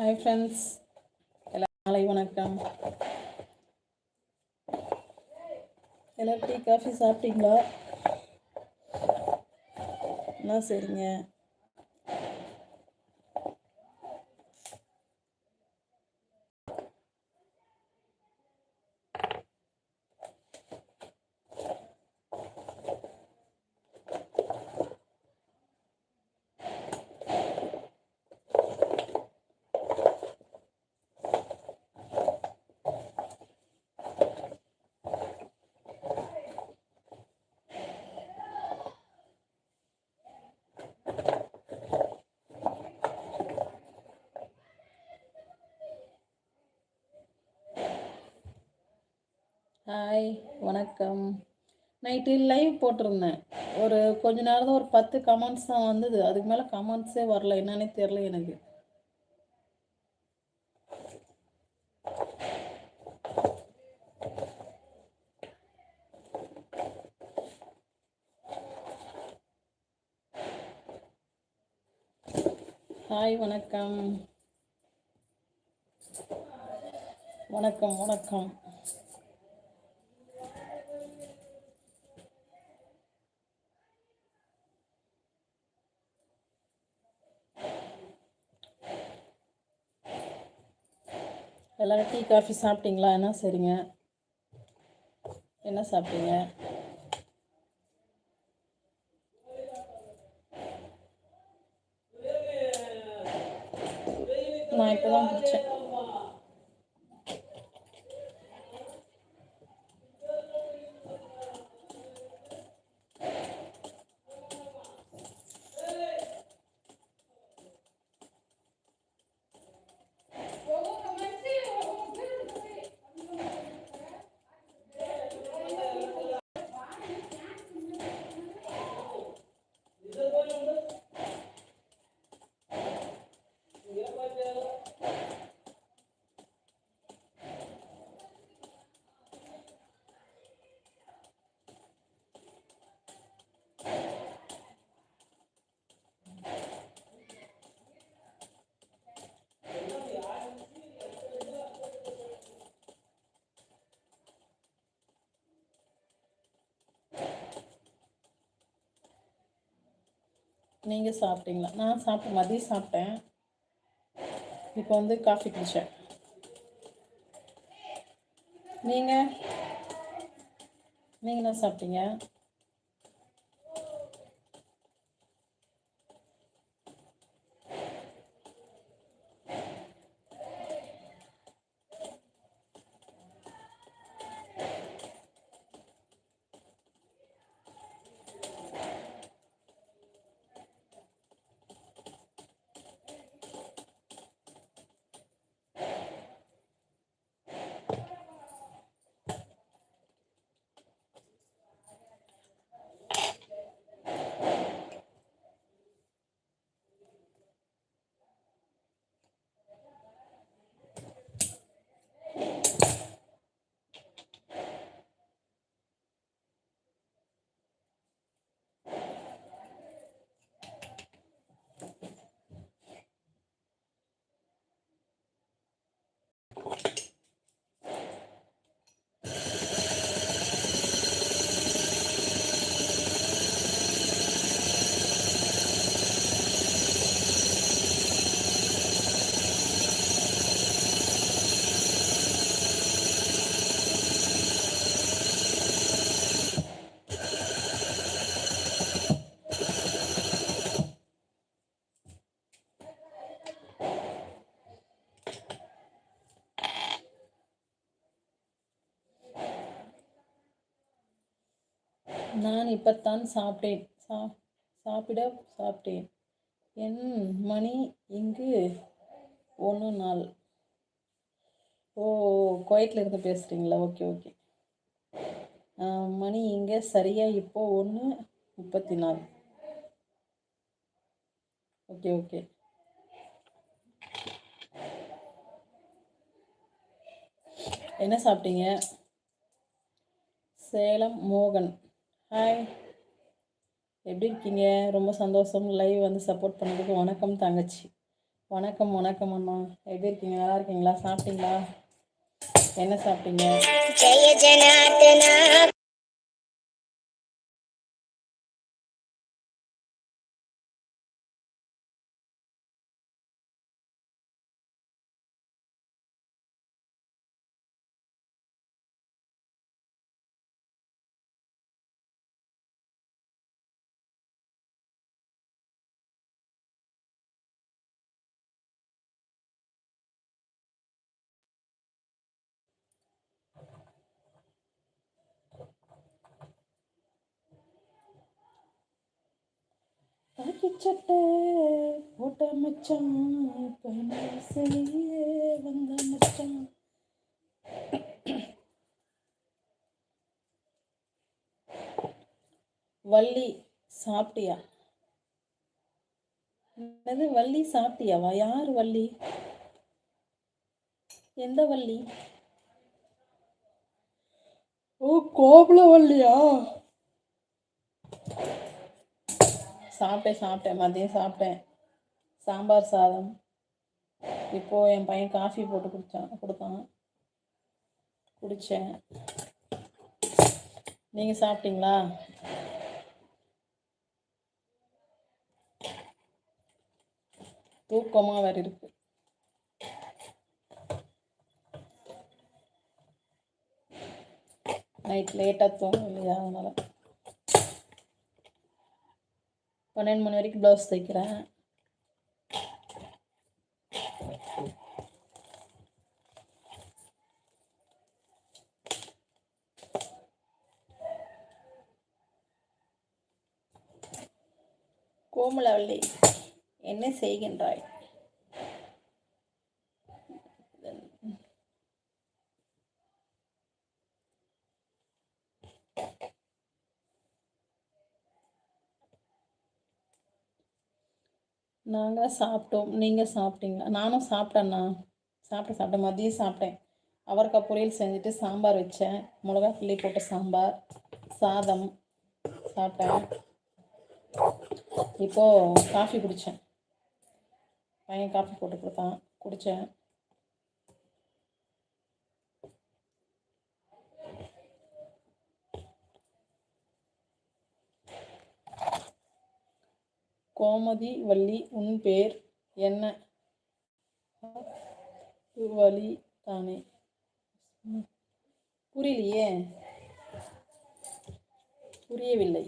Hi friends எல்லாம் நாளை வணக்கம். எல்லாம் டீ காஃபி சாப்பிட்டீங்களா? என்ன சரிங்க ஹாய் வணக்கம். நைட்டு லைவ் போட்டிருந்தேன். ஒரு கொஞ்ச நேரம் தான் ஒரு பத்து கமெண்ட்ஸ் தான் வந்தது. அதுக்கு மேலே கமெண்ட்ஸே வரல. என்னன்னே தெரில எனக்கு. ஹாய் வணக்கம். வணக்கம் வணக்கம். எல்லோரும் டீ காஃபி சாப்பிட்டீங்களா? என்ன சரிங்க. என்ன சாப்பிட்டீங்க? நான் இப்போ தான் பிடிச்சேன் நீங்கள் சாப்பிட்டீங்களா? நான் சாப்பிட்டேன் மதியம் சாப்பிட்டேன். இப்போ வந்து காஃபி குடித்தேன் நீங்கள் நீங்கள் என்ன சாப்பிட்டீங்க? நான் இப்பத்தான் சாப்பிட்டேன். சா சாப்பிட சாப்பிட்டேன். என் மணி இங்கு ஒன்று நாள். ஓ குவைத்தில் இருந்து பேசுகிறீங்களா ஓகே ஓகே. மணி இங்கே சரியாக இப்போ ஒன்று முப்பத்தி நாலு. Okay okay. என்ன சாப்பிட்டீங்க? சேலம் மோகன். ஹாய் எப்படி இருக்கீங்க? ரொம்ப சந்தோஷம். லைவ் வந்து சப்போர்ட் பண்ணதுக்கு வணக்கம் தங்கச்சி. வணக்கம் வணக்கம் அண்ணா. எப்படி இருக்கீங்க? நல்லா இருக்கீங்களா? சாப்பிட்டீங்களா? என்ன சாப்பிட்டீங்க? பாக்கெட் சட்டை போட்ட மச்சம் வந்த மச்சம். வள்ளி சாப்பிட்டியா? என்னது வள்ளி சாப்பிட்டியாவா? யார் வள்ளி? எந்த வள்ளி? ஓ கோபல வள்ளியா? சாப்பிட்டேன் சாப்பிட்டேன். மதியம் சாப்பிட்டேன். சாம்பார் சாதம். இப்போது என் பையன் காஃபி போட்டு குடித்தான் கொடுத்தான். குடித்தேன் நீங்கள் சாப்பிட்டீங்களா? தூக்கமாக வேறு இருக்கு. நைட் லேட்டாக தூங்கும் இல்லையா அதனால். பன்னெண்டு மணி வரைக்கும் ப்ளவுஸ் தைக்கிறேன். கோமலவள்ளி என்ன செய்கின்றாய்? நாங்கள் சாப்பிட்டோம். நீங்கள் சாப்பிட்டீங்களா? நானும் சாப்பிட்டேண்ணா சாப்பிட்டேன் சாப்பிட்டேன் மதியம் சாப்பிட்டேன். அவரைக்காய் பொரியல் செஞ்சுட்டு சாம்பார் வச்சேன். மிளகா கிள்ளி போட்ட சாம்பார் சாதம் சாப்பிட்டேன். இப்போது காஃபி குடித்தேன் பையன் காஃபி போட்டு கொடுத்தான். குடித்தேன் கோமதி வள்ளி உன் பேர் என்ன? வழி தானே. புரியலையே? புரியவில்லை.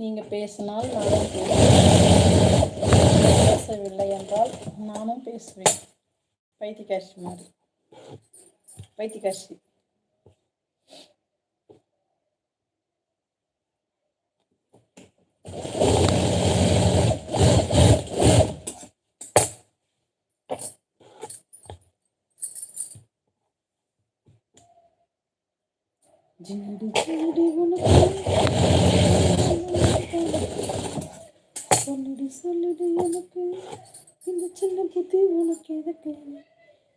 நீங்கள் பேசினால் நானும் பேசுவேன் பேசவில்லை என்றால் நானும் பேசுவேன் பைத்தியக்காட்சி மாதிரி பைத்தியக்காட்சி ஜிடி ஜிடி உனக்கு சொல்லிடு எனக்கு. இந்த சின்ன புத்தி உனக்கு எதுக்கு?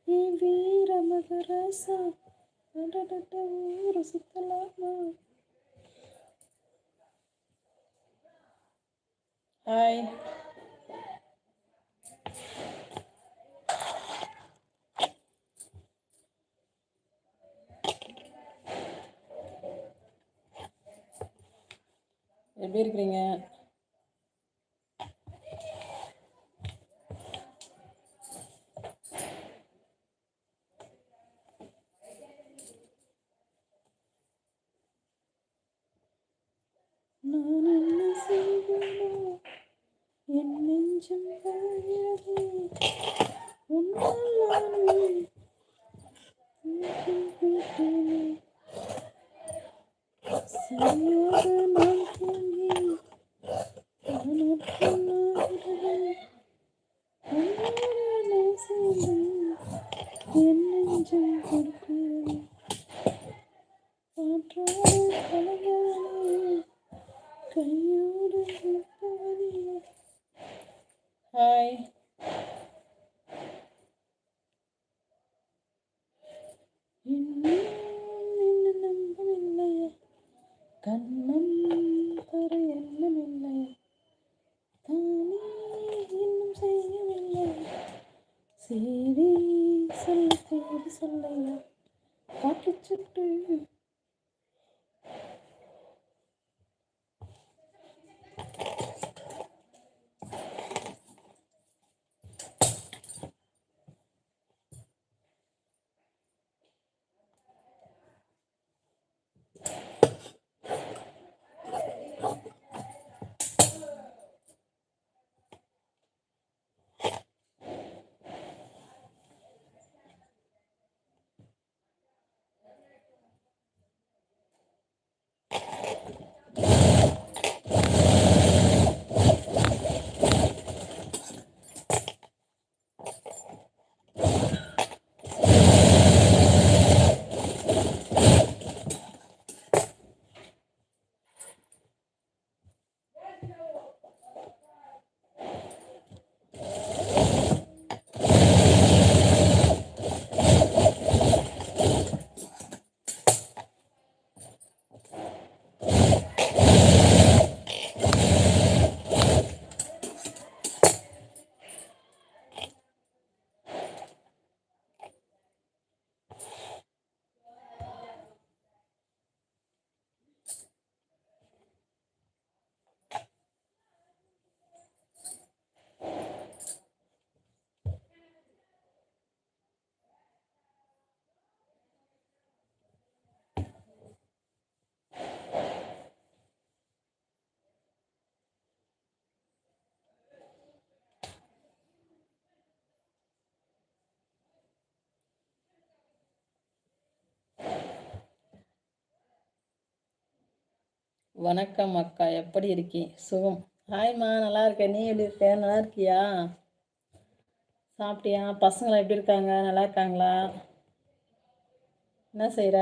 ஏ வீர மகராசா ஊர் சுத்தலாமா ஹாய் எப்படி இருக்கிறீங்க சரியாக தேடி காட்டு காட்டுச்சுட்டு வணக்கம் அக்கா எப்படி இருக்கீ? சுகம். ஹாய்மா நல்லா இருக்கேன். நீ எப்படி இருக்க? நல்லா இருக்கியா? சாப்பிட்டியா? பசங்களாம் எப்படி இருக்காங்க? நல்லா இருக்காங்களா? என்ன செய்கிற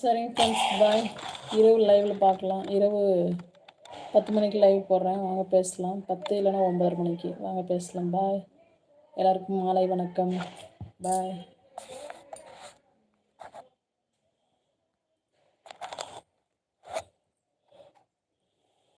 சரிங்க ஃப்ரெண்ட்ஸ் பாய் இரவு லைவில் பார்க்கலாம். இரவு பத்து மணிக்கு லைவ் போடுறேன். வாங்க பேசலாம். பத்து இல்லைன்னா ஒம்பதரை மணிக்கு. வாங்க பேசலாம். பாய் எல்லாருக்கும் மாலை வணக்கம். பாய்